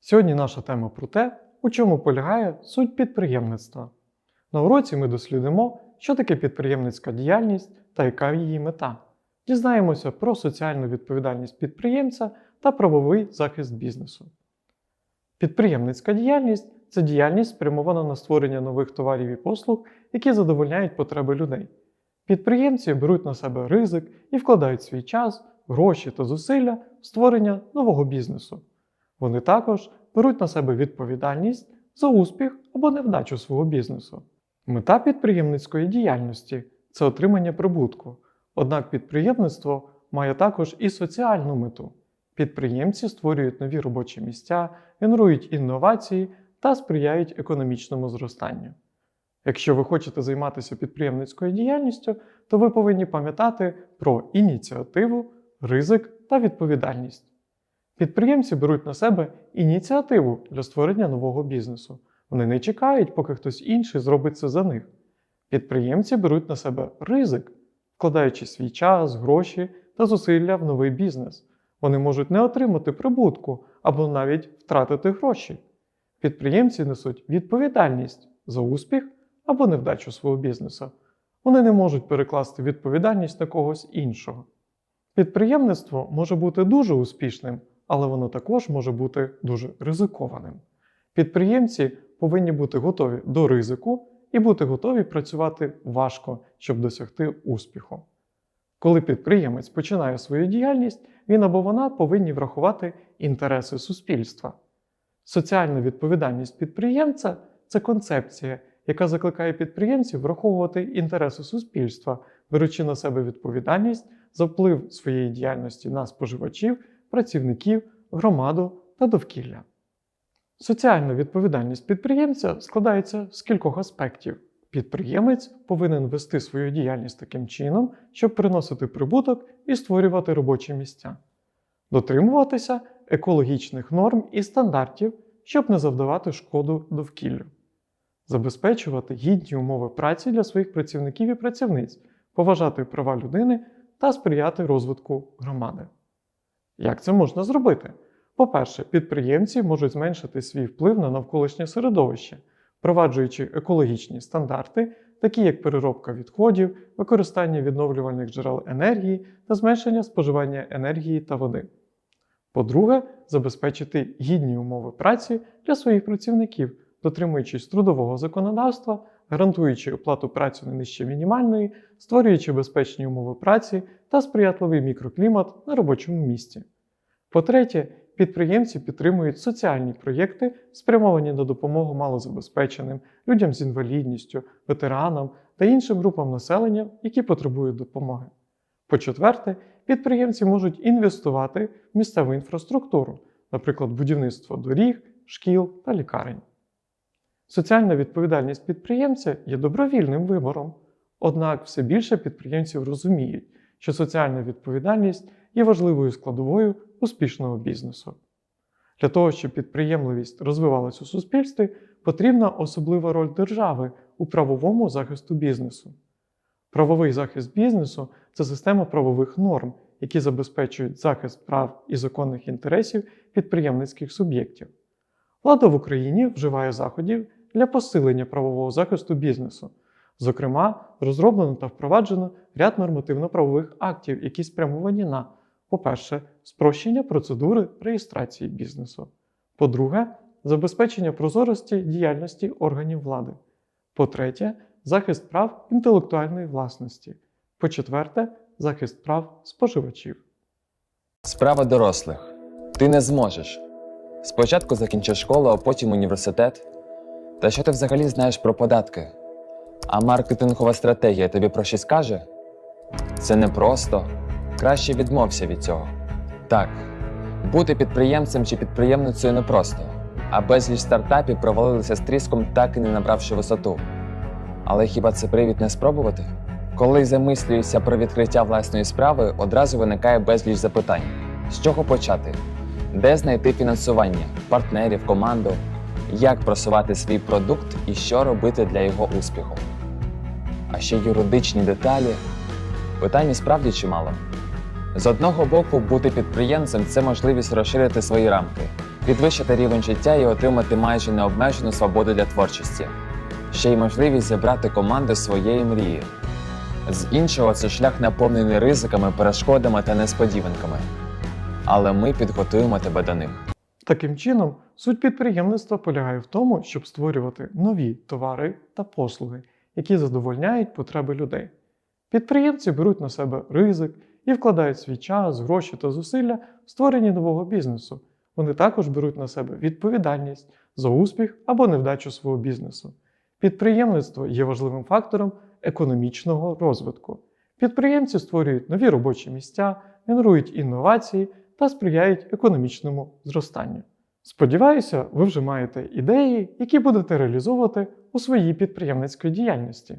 Сьогодні наша тема про те, у чому полягає суть підприємництва. На уроці ми дослідимо, що таке підприємницька діяльність та яка її мета. Дізнаємося про соціальну відповідальність підприємця та правовий захист бізнесу. Підприємницька діяльність це діяльність спрямована на створення нових товарів і послуг, які задовольняють потреби людей. Підприємці беруть на себе ризик і вкладають свій час, гроші та зусилля в створення нового бізнесу. Вони також беруть на себе відповідальність за успіх або невдачу свого бізнесу. Мета підприємницької діяльності це отримання прибутку. Однак підприємництво має також і соціальну мету. Підприємці створюють нові робочі місця, генерують інновації та сприяють економічному зростанню. Якщо ви хочете займатися підприємницькою діяльністю, то ви повинні пам'ятати про ініціативу, ризик та відповідальність. Підприємці беруть на себе ініціативу для створення нового бізнесу. Вони не чекають, поки хтось інший зробить це за них. Підприємці беруть на себе ризик, вкладаючи свій час, гроші та зусилля в новий бізнес. Вони можуть не отримати прибутку або навіть втратити гроші. Підприємці несуть відповідальність за успіх або невдачу свого бізнесу. Вони не можуть перекласти відповідальність на когось іншого. Підприємництво може бути дуже успішним, але воно також може бути дуже ризикованим. Підприємці повинні бути готові до ризику і бути готові працювати важко, щоб досягти успіху. Коли підприємець починає свою діяльність, він або вона повинні врахувати інтереси суспільства. Соціальна відповідальність підприємця це концепція, яка закликає підприємців враховувати інтереси суспільства, беручи на себе відповідальність за вплив своєї діяльності на споживачів, працівників, громаду та довкілля. Соціальна відповідальність підприємця складається з кількох аспектів. Підприємець повинен вести свою діяльність таким чином, щоб приносити прибуток і створювати робочі місця, дотримуватися екологічних норм і стандартів, щоб не завдавати шкоду довкіллю, забезпечувати гідні умови праці для своїх працівників і працівниць, поважати права людини та сприяти розвитку громади. Як це можна зробити? По-перше, підприємці можуть зменшити свій вплив на навколишнє середовище, впроваджуючи екологічні стандарти, такі як переробка відходів, використання відновлювальних джерел енергії та зменшення споживання енергії та води. По-друге, забезпечити гідні умови праці для своїх працівників, дотримуючись трудового законодавства, гарантуючи оплату праці не нижче мінімальної, створюючи безпечні умови праці та сприятливий мікроклімат на робочому місці. По-третє, підприємці підтримують соціальні проєкти, спрямовані на допомогу малозабезпеченим, людям з інвалідністю, ветеранам та іншим групам населення, які потребують допомоги. По-четверте, підприємці можуть інвестувати в місцеву інфраструктуру, наприклад, будівництво доріг, шкіл та лікарень. Соціальна відповідальність підприємця є добровільним вибором, однак все більше підприємців розуміють, що соціальна відповідальність є важливою складовою успішного бізнесу. Для того, щоб підприємливість розвивалась у суспільстві, потрібна особлива роль держави у правовому захисту бізнесу. Правовий захист бізнесу це система правових норм, які забезпечують захист прав і законних інтересів підприємницьких суб'єктів. Влада в Україні вживає заходів для посилення правового захисту бізнесу. Зокрема, розроблено та впроваджено ряд нормативно-правових актів, які спрямовані на, по-перше, спрощення процедури реєстрації бізнесу, по-друге, забезпечення прозорості діяльності органів влади, по-третє, захист прав інтелектуальної власності, по-четверте, захист прав споживачів. Справа дорослих. Ти не зможеш. Спочатку закінчиш школу, а потім університет. Та що ти взагалі знаєш про податки? А маркетингова стратегія тобі про щось каже? Це непросто. Краще відмовся від цього. Так, бути підприємцем чи підприємницею непросто, а безліч стартапів провалилися з тріском, так і не набравши висоту. Але хіба це привід не спробувати? Коли замислюєшся про відкриття власної справи, одразу виникає безліч запитань: з чого почати? Де знайти фінансування, партнерів, команду, як просувати свій продукт і що робити для його успіху? А ще юридичні деталі. Питань справді чимало. З одного боку, бути підприємцем це можливість розширити свої рамки, підвищити рівень життя і отримати майже необмежену свободу для творчості, ще й можливість зібрати команду своєї мрії. З іншого, це шлях наповнений ризиками, перешкодами та несподіванками. Але ми підготуємо тебе до них. Таким чином, суть підприємництва полягає в тому, щоб створювати нові товари та послуги, які задовольняють потреби людей. Підприємці беруть на себе ризик і вкладають свій час, гроші та зусилля в створенні нового бізнесу. Вони також беруть на себе відповідальність за успіх або невдачу свого бізнесу. Підприємництво є важливим фактором економічного розвитку. Підприємці створюють нові робочі місця, генерують інновації та сприяють економічному зростанню. Сподіваюся, ви вже маєте ідеї, які будете реалізовувати у своїй підприємницькій діяльності.